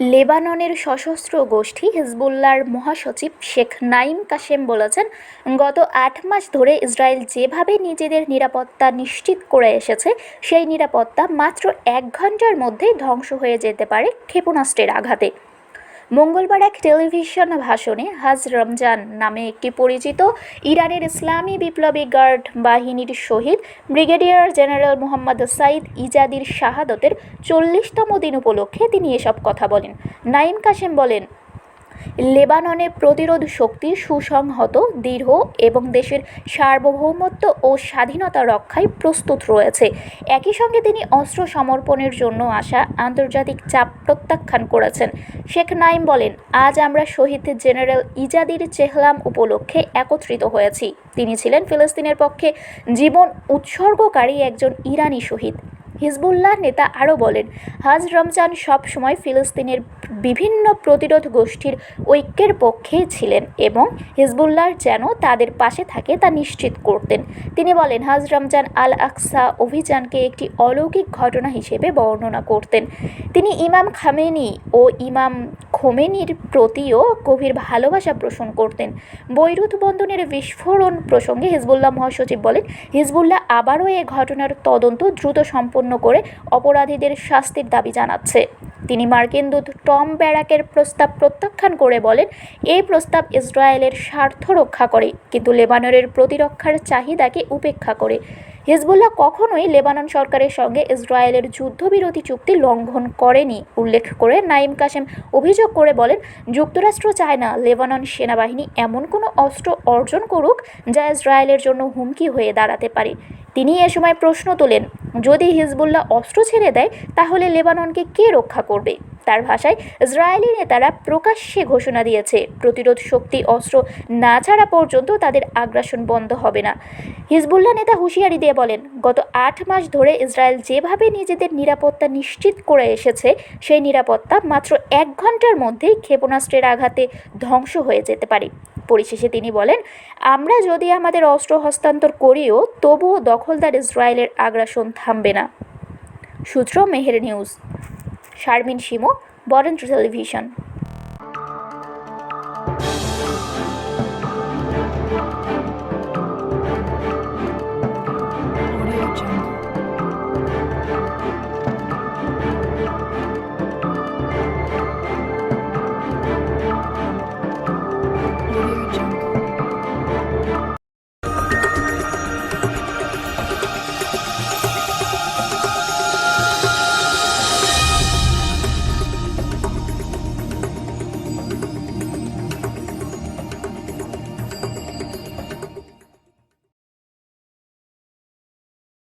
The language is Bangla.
লেবাননের সশস্ত্র গোষ্ঠী হিজবুল্লার মহাসচিব শেখ নাইম কাশেম বলেছেন, গত আট মাস ধরে ইসরায়েল যেভাবে নিজেদের নিরাপত্তা নিশ্চিত করে এসেছে, সেই নিরাপত্তা মাত্র এক ঘণ্টার মধ্যে ধ্বংস হয়ে যেতে পারে ক্ষেপণাস্ত্রের আঘাতে। মঙ্গলবার এক টেলিভিশন ভাষণে হাজ রমজান নামে একটি পরিচিত ইরানের ইসলামী বিপ্লবী গার্ড বাহিনীর শহীদ ব্রিগেডিয়ার জেনারেল মোহাম্মদ সাইদ ইজাদির শাহাদতের চল্লিশতম দিন উপলক্ষে তিনি এসব কথা বলেন। নাইম কাশেম বলেন লেবাননে প্রতিরোধ শক্তি সুসংহত, দৃঢ় এবং দেশের সার্বভৌমত্ব ও স্বাধীনতা রক্ষায় প্রস্তুত রয়েছে। একই সঙ্গে তিনি অস্ত্র সমর্পণের জন্য আসা আন্তর্জাতিক চাপ প্রত্যাখ্যান করেছেন। শেখ নাইম বলেন, আজ আমরা শহীদ জেনারেল ইজাদির চেহলাম উপলক্ষে একত্রিত হয়েছি। তিনি ছিলেন ফিলিস্তিনের পক্ষে জীবন উৎসর্গকারী একজন ইরানি শহীদ। হিজবুল্লাহ নেতা আরও বলেন, হাজ রমজান সব সময় ফিলিস্তিনের বিভিন্ন প্রতিরোধ গোষ্ঠীর ঐক্যের পক্ষে ছিলেন এবং হিজবুল্লাহ যেন তাদের পাশে থাকে তা নিশ্চিত করতেন। তিনি বলেন, হাজ রমজান আল আকসা অভিযানকে একটি অলৌকিক ঘটনা হিসেবে বর্ণনা করতেন। তিনি ইমাম খামেনি ও ইমাম খোমেনির প্রতিও গভীর ভালোবাসা পোষণ করতেন। বৈরুত বন্ধনের বিস্ফোরণ প্রসঙ্গে হিজবুল্লাহ মহাসচিব বলেন, হিজবুল্লাহ আবারও এ ঘটনার তদন্ত দ্রুত সম্পন্ন করে অপরাধীদের শাস্তির দাবি জানাচ্ছে। তিনি মার্কিন দূত টম ব্যারাকের প্রস্তাব প্রত্যাখ্যান করে বলেন, এই প্রস্তাব ইসরায়েলের স্বার্থ রক্ষা করে, কিন্তু লেবাননের প্রতিরক্ষার চাহিদাকে উপেক্ষা করে। হিজবুল্লাহ কখনোই লেবানন সরকারের সঙ্গে ইসরায়েলের যুদ্ধবিরতি চুক্তি লঙ্ঘন করেনি। উল্লেখ করে নাইম কাসেম অভিযোগ করে বলেন, যুক্তরাষ্ট্র চায় না লেবানন সেনাবাহিনী এমন কোনো অস্ত্র অর্জন করুক যা ইসরায়েলের জন্য হুমকি হয়ে দাঁড়াতে পারে। তিনি এ সময় প্রশ্ন তোলেন যদি হিজবুল্লাহ অস্ত্র ছেড়ে দেয়, তাহলে লেবাননকে কে রক্ষা করবে? তার ভাষায় ইসরায়েলি নেতারা প্রকাশ্যে ঘোষণা দিয়েছে, প্রতিরোধ শক্তি অস্ত্র না ছাড়া পর্যন্ত তাদের আগ্রাসন বন্ধ হবে না। হিজবুল্লাহ নেতা হুঁশিয়ারি দিয়ে বলেন, গত আট মাস ধরে ইসরায়েল যেভাবে নিজেদের নিরাপত্তা নিশ্চিত করে এসেছে, সেই নিরাপত্তা মাত্র এক ঘণ্টার মধ্যেই ক্ষেপণাস্ত্রের আঘাতে ধ্বংস হয়ে যেতে পারে। পরিশেষে তিনি বলেন, আমরা যদি আমাদের অস্ত্র হস্তান্তর করিও, তবুও দখলদার ইসরায়েলের আগ্রাসন থামবে না। সূত্র Mehr news, Sharmin Shimo, Barendra television.